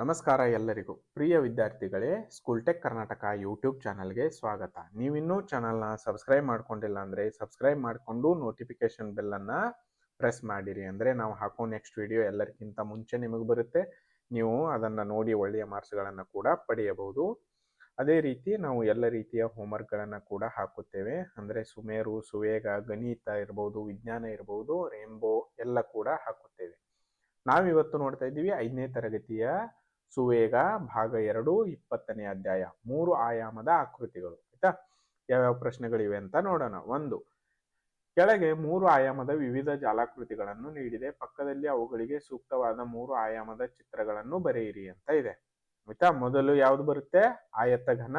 ನಮಸ್ಕಾರ ಎಲ್ಲರಿಗೂ. ಪ್ರಿಯ ವಿದ್ಯಾರ್ಥಿಗಳೇ, ಸ್ಕೂಲ್ ಟೆಕ್ ಕರ್ನಾಟಕ ಯೂಟ್ಯೂಬ್ ಚಾನಲ್ಗೆ ಸ್ವಾಗತ. ನೀವಿನ್ನೂ ಚಾನಲ್ನ ಸಬ್ಸ್ಕ್ರೈಬ್ ಮಾಡ್ಕೊಂಡಿಲ್ಲ ಅಂದರೆ ಸಬ್ಸ್ಕ್ರೈಬ್ ಮಾಡಿಕೊಂಡು ನೋಟಿಫಿಕೇಶನ್ ಬೆಲ್ಲನ್ನು ಪ್ರೆಸ್ ಮಾಡಿರಿ ಅಂದರೆ ನಾವು ಹಾಕೋ ನೆಕ್ಸ್ಟ್ ವಿಡಿಯೋ ಎಲ್ಲರಿಗಿಂತ ಮುಂಚೆ ನಿಮಗೆ ಬರುತ್ತೆ. ನೀವು ಅದನ್ನು ನೋಡಿ ಒಳ್ಳೆಯ ಮಾರ್ಕ್ಸ್ಗಳನ್ನು ಕೂಡ ಪಡೆಯಬಹುದು. ಅದೇ ರೀತಿ ನಾವು ಎಲ್ಲ ರೀತಿಯ ಹೋಮ್ವರ್ಕ್ಗಳನ್ನು ಕೂಡ ಹಾಕುತ್ತೇವೆ. ಅಂದರೆ ಸುಮೇರು, ಸುವೇಗ, ಗಣಿತ ಇರ್ಬೋದು, ವಿಜ್ಞಾನ ಇರ್ಬೋದು ರೇಂಬೋ ಎಲ್ಲ ಕೂಡ ಹಾಕುತ್ತೇವೆ. ನಾವಿವತ್ತು ನೋಡ್ತಾ ಇದ್ದೀವಿ ಐದನೇ ತರಗತಿಯ ಸುವೇಗ ಭಾಗ ಎರಡು, ಇಪ್ಪತ್ತನೇ ಅಧ್ಯಾಯ, ಮೂರು ಆಯಾಮದ ಆಕೃತಿಗಳು. ಆಯ್ತಾ? ಯಾವ್ಯಾವ ಪ್ರಶ್ನೆಗಳಿವೆ ಅಂತ ನೋಡೋಣ. ಒಂದು, ಕೆಳಗೆ ಮೂರು ಆಯಾಮದ ವಿವಿಧ ಜಾಲಾಕೃತಿಗಳನ್ನು ನೀಡಿದೆ. ಪಕ್ಕದಲ್ಲಿ ಅವುಗಳಿಗೆ ಸೂಕ್ತವಾದ ಮೂರು ಆಯಾಮದ ಚಿತ್ರಗಳನ್ನು ಬರೆಯಿರಿ ಅಂತ ಇದೆ. ಆಯ್ತಾ? ಮೊದಲು ಯಾವ್ದು ಬರುತ್ತೆ? ಆಯತ ಘನ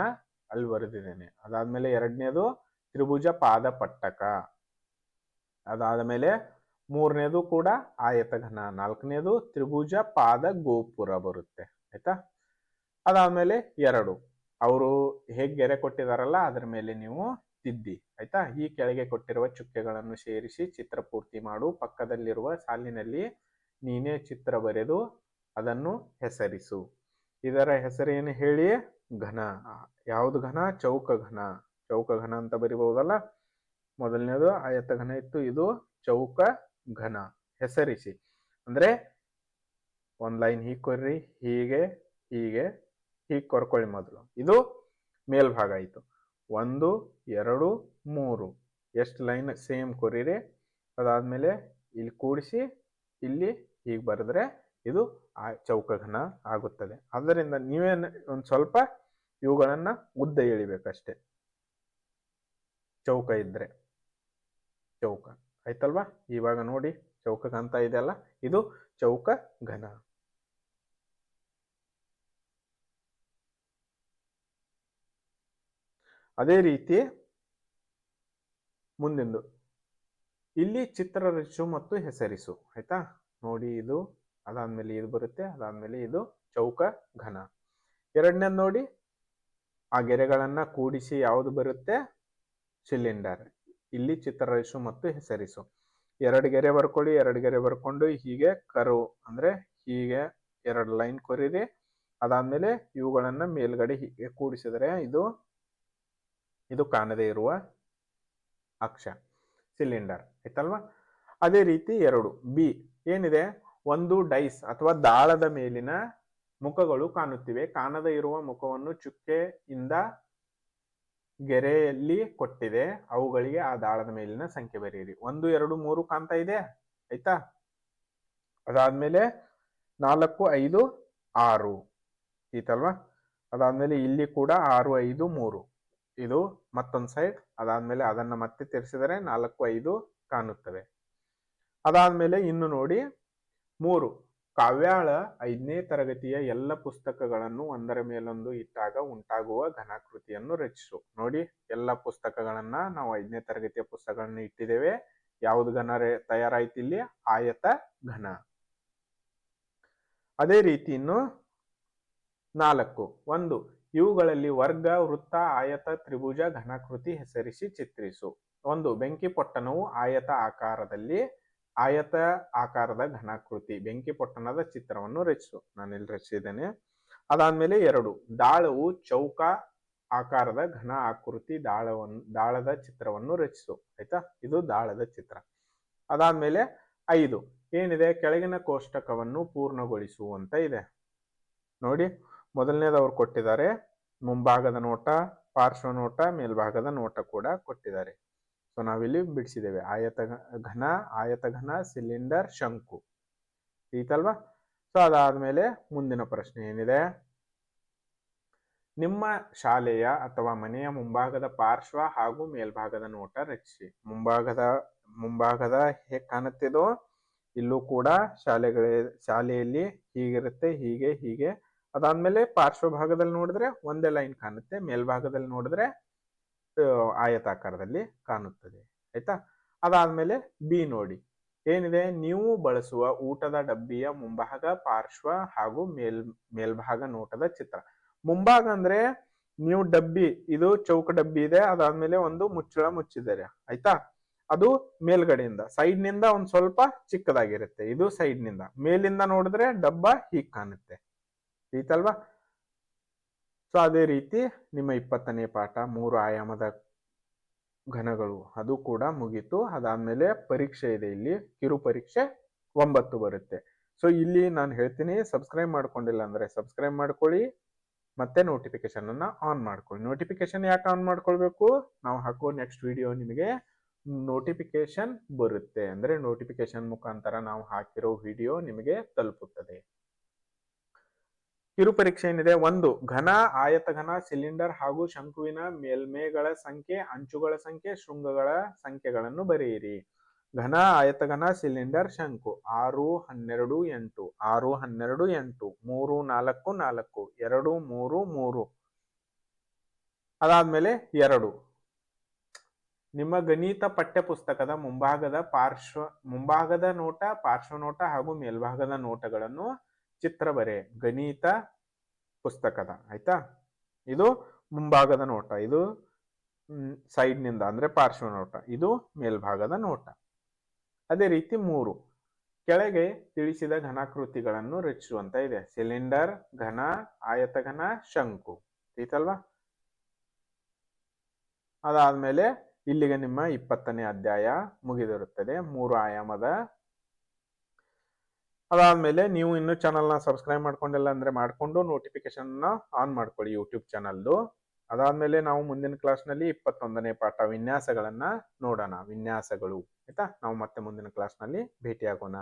ಅಲ್ಲಿ ಬರೆದಿದ್ದೇನೆ ಅದಾದ್ಮೇಲೆ ಎರಡನೇದು ತ್ರಿಭುಜ ಪಾದ ಪಟ್ಟಕ. ಅದಾದ ಮೇಲೆ ಮೂರನೇದು ಕೂಡ ಆಯತ ಘನ ನಾಲ್ಕನೇದು ತ್ರಿಭುಜ ಪಾದ ಗೋಪುರ ಬರುತ್ತೆ. ಆಯ್ತಾ? ಅದಾದ್ಮೇಲೆ ಎರಡು. ಅವರು ಹೇಗೆ ಗೆರೆ ಕೊಟ್ಟಿದಾರಲ್ಲ, ಅದರ ಮೇಲೆ ನೀವು ತಿದ್ದಿ, ಆಯ್ತಾ? ಈ ಕೆಳಗೆ ಕೊಟ್ಟಿರುವ ಚುಕ್ಕೆಗಳನ್ನು ಸೇರಿಸಿ ಚಿತ್ರ ಪೂರ್ತಿ ಮಾಡು. ಪಕ್ಕದಲ್ಲಿರುವ ಸಾಲಿನಲ್ಲಿ ನೀನೇ ಚಿತ್ರ ಬರೆದು ಅದನ್ನು ಹೆಸರಿಸು. ಇದರ ಹೆಸರೇನು ಹೇಳಿ? ಘನ. ಯಾವುದು ಘನ? ಚೌಕ ಘನ. ಚೌಕ ಘನ ಅಂತ ಬರಿಬಹುದಲ್ಲ? ಮೊದಲನೇದು ಆಯತ ಘನ ಇತ್ತು. ಇದು ಚೌಕ ಘನ. ಹೆಸರಿಸಿ. ಅಂದ್ರೆ ಒಂದ್ ಲೈನ್ ಹೀಗೆ ಕೊರ್ರಿ, ಹೀಗೆ ಹೀಗೆ ಹೀಗೆ ಕೊರ್ಕೊಳ್ಳಿ ಮೊದಲು. ಇದು ಮೇಲ್ಭಾಗ ಆಯಿತು. ಒಂದು, ಎರಡು, ಮೂರು. ಎಷ್ಟು ಲೈನ್ ಸೇಮ್ ಕೊರಿರಿ ಅದಾದ್ಮೇಲೆ ಇಲ್ಲಿ ಕೂಡಿಸಿ, ಇಲ್ಲಿ ಹೀಗೆ ಬರೆದ್ರೆ ಇದು ಆ ಚೌಕಘನ ಆಗುತ್ತದೆ. ಆದ್ದರಿಂದ ನೀವೇನು ಒಂದು ಸ್ವಲ್ಪ ಇವುಗಳನ್ನು ಉದ್ದ ಎಳಿಬೇಕಷ್ಟೆ. ಚೌಕ ಇದ್ರೆ. ಚೌಕ. ಆಯ್ತಲ್ವಾ? ಇವಾಗ ನೋಡಿ ಚೌಕ ಕಾಣ್ತಾ ಇದೆಯಲ್ಲ? ಇದು ಚೌಕ ಘನ ಅದೇ ರೀತಿ ಮುಂದಿಂದು. ಇಲ್ಲಿ ಚಿತ್ರ ರಚು ಮತ್ತು ಹೆಸರಿಸು. ಆಯ್ತಾ? ನೋಡಿ ಇದು, ಅದಾದ್ಮೇಲೆ ಇದು ಬರುತ್ತೆ, ಅದಾದ್ಮೇಲೆ ಇದು ಚೌಕ ಘನ. ಎರಡನೇದು ನೋಡಿ, ಆ ಗೆರೆಗಳನ್ನ ಕೂಡಿಸಿ ಯಾವುದು ಬರುತ್ತೆ? ಸಿಲಿಂಡರ್. ಇಲ್ಲಿ ಚಿತ್ರ ರಚಿಸು ಮತ್ತು ಹೆಸರಿಸು. ಎರಡು ಗೆರೆ ಬರ್ಕೊಳ್ಳಿ, ಎರಡು ಗೆರೆ ಬರ್ಕೊಂಡು ಹೀಗೆ ಕರು, ಅಂದ್ರೆ ಹೀಗೆ ಎರಡು ಲೈನ್ ಕೊರಿರಿ. ಅದಾದ್ಮೇಲೆ ಇವುಗಳನ್ನ ಮೇಲ್ಗಡೆ ಹೀಗೆ ಕೂಡಿಸಿದರೆ ಇದು ಇದು ಕಾಣದೇ ಇರುವ ಅಕ್ಷ ಸಿಲಿಂಡರ್ ಆಯ್ತಲ್ವಾ? ಅದೇ ರೀತಿ ಎರಡು ಬಿ ಏನಿದೆ? ಒಂದು ಡೈಸ್ ಅಥವಾ ದಾಳದ ಮೇಲಿನ ಮುಖಗಳು ಕಾಣುತ್ತಿವೆ. ಕಾಣದ ಇರುವ ಮುಖವನ್ನು ಚುಕ್ಕೆಯಿಂದ ಗೆರೆಯಲ್ಲಿ ಕೊಟ್ಟಿದೆ. ಅವುಗಳಿಗೆ ಆ ದಾಳದ ಮೇಲಿನ ಸಂಖ್ಯೆ ಬರೆಯಿರಿ ಒಂದು, ಎರಡು, ಮೂರು ಕಾಣ್ತಾ ಇದೆ? ಆಯ್ತಾ? ಅದಾದ್ಮೇಲೆ ನಾಲ್ಕು, ಐದು, ಆರು. ಈತಲ್ವಾ ಅದಾದ್ಮೇಲೆ ಇಲ್ಲಿ ಕೂಡ ಆರು, ಐದು, ಮೂರು. ಇದು ಮತ್ತೊಂದು ಸೈಡ್ ಅದಾದ್ಮೇಲೆ ಅದನ್ನ ಮತ್ತೆ ತಿರ್ಸಿದರೆ ನಾಲ್ಕು, ಐದು ಕಾಣುತ್ತವೆ. ಅದಾದ್ಮೇಲೆ ಇನ್ನು ನೋಡಿ, ಮೂರು, ಕಾವ್ಯಾಳ ಐದನೇ ತರಗತಿಯ ಎಲ್ಲ ಪುಸ್ತಕಗಳನ್ನು ಒಂದರ ಮೇಲೊಂದು ಇಟ್ಟಾಗ ಉಂಟಾಗುವ ಘನಾಕೃತಿಯನ್ನು ರಚಿಸು. ನೋಡಿ, ಎಲ್ಲ ಪುಸ್ತಕಗಳನ್ನ ನಾವು ಐದನೇ ತರಗತಿಯ ಪುಸ್ತಕಗಳನ್ನು ಇಟ್ಟಿದ್ದೇವೆ. ಯಾವುದು ಘನ ತಯಾರಾಯ್ತು ಇಲ್ಲಿ? ಆಯತ ಘನ. ಅದೇ ರೀತಿ ಇನ್ನು ನಾಲ್ಕು, ಒಂದು ಇವುಗಳಲ್ಲಿ ವರ್ಗ, ವೃತ್ತ, ಆಯತ, ತ್ರಿಭುಜ, ಘನಾಕೃತಿ ಹೆಸರಿಸಿ ಚಿತ್ರಿಸು. ಒಂದು, ಬೆಂಕಿ ಪೊಟ್ಟಣವು ಆಯತ ಆಕಾರದಲ್ಲಿ, ಆಯತ ಆಕಾರದ ಘನಾಕೃತಿ, ಬೆಂಕಿ ಪೊಟ್ಟಣದ ಚಿತ್ರವನ್ನು ರಚಿಸು. ನಾನು ಇಲ್ಲಿ ರಚಿಸಿದ್ದೇನೆ. ಅದಾದ್ಮೇಲೆ ಎರಡು, ದಾಳವು ಚೌಕ ಆಕಾರದ ಘನ ಆಕೃತಿ ದಾಳವನ್ನು ದಾಳದ ಚಿತ್ರವನ್ನು ರಚಿಸು. ಆಯ್ತಾ? ಇದು ದಾಳದ ಚಿತ್ರ. ಅದಾದ್ಮೇಲೆ ಐದು, ಏನಿದೆ? ಕೆಳಗಿನ ಕೋಷ್ಟಕವನ್ನು ಪೂರ್ಣಗೊಳಿಸುವಂತ ಇದೆ. ನೋಡಿ ಮೊದಲನೇದವ್ರು ಕೊಟ್ಟಿದ್ದಾರೆ. ಮುಂಭಾಗದ ನೋಟ, ಪಾರ್ಶ್ವ ನೋಟ, ಮೇಲ್ಭಾಗದ ನೋಟ ಕೂಡ ಕೊಟ್ಟಿದ್ದಾರೆ. ಸೊ ನಾವಿಲ್ಲಿ ಬಿಡಿಸಿದ್ದೇವೆ. ಆಯತ ಘನ ಆಯತ ಘನ, ಸಿಲಿಂಡರ್, ಶಂಕು. ಈತಲ್ವಾ ಸೊ ಅದಾದ್ಮೇಲೆ ಮುಂದಿನ ಪ್ರಶ್ನೆ ಏನಿದೆ? ನಿಮ್ಮ ಶಾಲೆಯ ಅಥವಾ ಮನೆಯ ಮುಂಭಾಗದ ಪಾರ್ಶ್ವ ಹಾಗೂ ಮೇಲ್ಭಾಗದ ನೋಟ ರಚಿಸಿ. ಮುಂಭಾಗದ ಮುಂಭಾಗದ ಹೇಗೆ ಕಾಣುತ್ತಿದೋ ಇಲ್ಲೂ ಕೂಡ ಶಾಲೆಗಳ, ಶಾಲೆಯಲ್ಲಿ ಹೀಗಿರುತ್ತೆ, ಹೀಗೆ ಹೀಗೆ ಅದಾದ್ಮೇಲೆ ಪಾರ್ಶ್ವ ಭಾಗದಲ್ಲಿ ನೋಡಿದ್ರೆ ಒಂದೇ ಲೈನ್ ಕಾಣುತ್ತೆ, ಮೇಲ್ಭಾಗದಲ್ಲಿ ನೋಡಿದ್ರೆ ಆಯತಾಕಾರದಲ್ಲಿ ಕಾಣುತ್ತದೆ. ಆಯ್ತಾ? ಅದಾದ್ಮೇಲೆ ಬಿ ನೋಡಿ. ಏನಿದೆ? ನೀವು ಬಳಸುವ ಊಟದ ಡಬ್ಬಿಯ ಮುಂಭಾಗ ಪಾರ್ಶ್ವ ಹಾಗೂ ಮೇಲ್, ಮೇಲ್ಭಾಗ ನೋಟದ ಚಿತ್ರ. ಮುಂಭಾಗ ಅಂದ್ರೆ ನೀವು ಡಬ್ಬಿ, ಇದು ಚೌಕ ಡಬ್ಬಿ ಇದೆ, ಅದಾದ್ಮೇಲೆ ಒಂದು ಮುಚ್ಚಳ ಮುಚ್ಚಿದ್ದಾರೆ. ಆಯ್ತಾ? ಅದು ಮೇಲ್ಗಡೆಯಿಂದ ಸೈಡ್ನಿಂದ ಒಂದ್ ಸ್ವಲ್ಪ ಚಿಕ್ಕದಾಗಿರುತ್ತೆ, ಇದು ಸೈಡ್ನಿಂದ. ಮೇಲಿಂದ ನೋಡಿದ್ರೆ ಡಬ್ಬ ಹೀಗ್ ಕಾಣುತ್ತೆ. ಐತಲ್ವಾ ಸೊ ಅದೇ ರೀತಿ ನಿಮ್ಮ ಇಪ್ಪತ್ತನೇ ಪಾಠ, ಮೂರು ಆಯಾಮದ ಘನಗಳು, ಅದು ಕೂಡ ಮುಗೀತು. ಅದಾದ್ಮೇಲೆ ಪರೀಕ್ಷೆ ಇದೆ ಇಲ್ಲಿ, ಕಿರು ಪರೀಕ್ಷೆ ಒಂಬತ್ತು ಬರುತ್ತೆ. ಸೊ ಇಲ್ಲಿ ನಾನು ಹೇಳ್ತೀನಿ ಸಬ್ಸ್ಕ್ರೈಬ್ ಮಾಡ್ಕೊಂಡಿಲ್ಲ ಅಂದ್ರೆ ಸಬ್ಸ್ಕ್ರೈಬ್ ಮಾಡ್ಕೊಳ್ಳಿ, ಮತ್ತೆ ನೋಟಿಫಿಕೇಶನ್ ಅನ್ನ ಆನ್ ಮಾಡ್ಕೊಳ್ಳಿ. ನೋಟಿಫಿಕೇಶನ್ ಯಾಕೆ ಆನ್ ಮಾಡ್ಕೊಳ್ಬೇಕು? ನಾವು ಹಾಕೋ ನೆಕ್ಸ್ಟ್ ವಿಡಿಯೋ ನಿಮಗೆ ನೋಟಿಫಿಕೇಶನ್ ಬರುತ್ತೆ. ಅಂದ್ರೆ ನೋಟಿಫಿಕೇಶನ್ ಮುಖಾಂತರ ನಾವು ಹಾಕಿರೋ ವಿಡಿಯೋ ನಿಮಗೆ ತಲುಪುತ್ತದೆ. ಕಿರು ಪರೀಕ್ಷೆ ಏನಿದೆ? ಒಂದು, ಘನ, ಆಯತಘನ, ಸಿಲಿಂಡರ್ ಹಾಗೂ ಶಂಕುವಿನ ಮೇಲ್ಮೈಗಳ ಸಂಖ್ಯೆ, ಅಂಚುಗಳ ಸಂಖ್ಯೆ, ಶೃಂಗಗಳ ಸಂಖ್ಯೆಗಳನ್ನು ಬರೆಯಿರಿ. ಘನ, ಆಯತಘನ, ಸಿಲಿಂಡರ್, ಶಂಕು. ಆರು, ಹನ್ನೆರಡು, ಎಂಟು. ಆರು, ಹನ್ನೆರಡು, ಎಂಟು. ಮೂರು, ನಾಲ್ಕು ನಾಲ್ಕು. ಎರಡು, ಮೂರು ಮೂರು. ಅದಾದ್ಮೇಲೆ ಎರಡು. ನಿಮ್ಮ ಗಣಿತ ಪಠ್ಯಪುಸ್ತಕದ ಮುಂಭಾಗದ ಪಾರ್ಶ್ವ, ಮುಂಭಾಗದ ನೋಟ ಪಾರ್ಶ್ವ ನೋಟ ಹಾಗೂ ಮೇಲ್ಭಾಗದ ನೋಟಗಳನ್ನು ಚಿತ್ರ ಬರೆ, ಗಣಿತ ಪುಸ್ತಕದ, ಆಯ್ತಾ? ಇದು ಮುಂಭಾಗದ ನೋಟ, ಇದು ಸೈಡ್ನಿಂದ ಅಂದ್ರೆ ಪಾರ್ಶ್ವ ನೋಟ, ಇದು ಮೇಲ್ಭಾಗದ ನೋಟ. ಅದೇ ರೀತಿ ಮೂರು, ಕೆಳಗೆ ತಿಳಿಸಿದ ಘನಾಕೃತಿಗಳನ್ನು ರಚಿಸುವಂತ ಇದೆ. ಸಿಲಿಂಡರ್, ಘನ, ಆಯತಘನ, ಶಂಕು, ಐತಲ್ವಾ? ಅದಾದ್ಮೇಲೆ ಇಲ್ಲಿಗೆ ನಿಮ್ಮ ಇಪ್ಪತ್ತನೇ ಅಧ್ಯಾಯ ಮುಗಿದಿರುತ್ತದೆ. ಮೂರು ಆಯಾಮದ ಅದಾದ್ಮೇಲೆ ನೀವು ಇನ್ನೂ ಚಾನಲ್ನ ಸಬ್ಸ್ಕ್ರೈಬ್ ಮಾಡ್ಕೊಂಡಿಲ್ಲ ಅಂದ್ರೆ ಮಾಡ್ಕೊಂಡು ನೋಟಿಫಿಕೇಶನ್ ಆನ್ ಮಾಡ್ಕೊಳ್ಳಿ ಯೂಟ್ಯೂಬ್ ಚಾನಲ್ದು ಅದಾದಮೇಲೆ ನಾವು ಮುಂದಿನ ಕ್ಲಾಸ್ನಲ್ಲಿ ಇಪ್ಪತ್ತೊಂದನೇ ಪಾಠ ವಿನ್ಯಾಸಗಳನ್ನು ನೋಡೋಣ. ವಿನ್ಯಾಸಗಳು, ಆಯ್ತಾ? ನಾವು ಮತ್ತೆ ಮುಂದಿನ ಕ್ಲಾಸ್ನಲ್ಲಿ ಭೇಟಿಯಾಗೋಣ.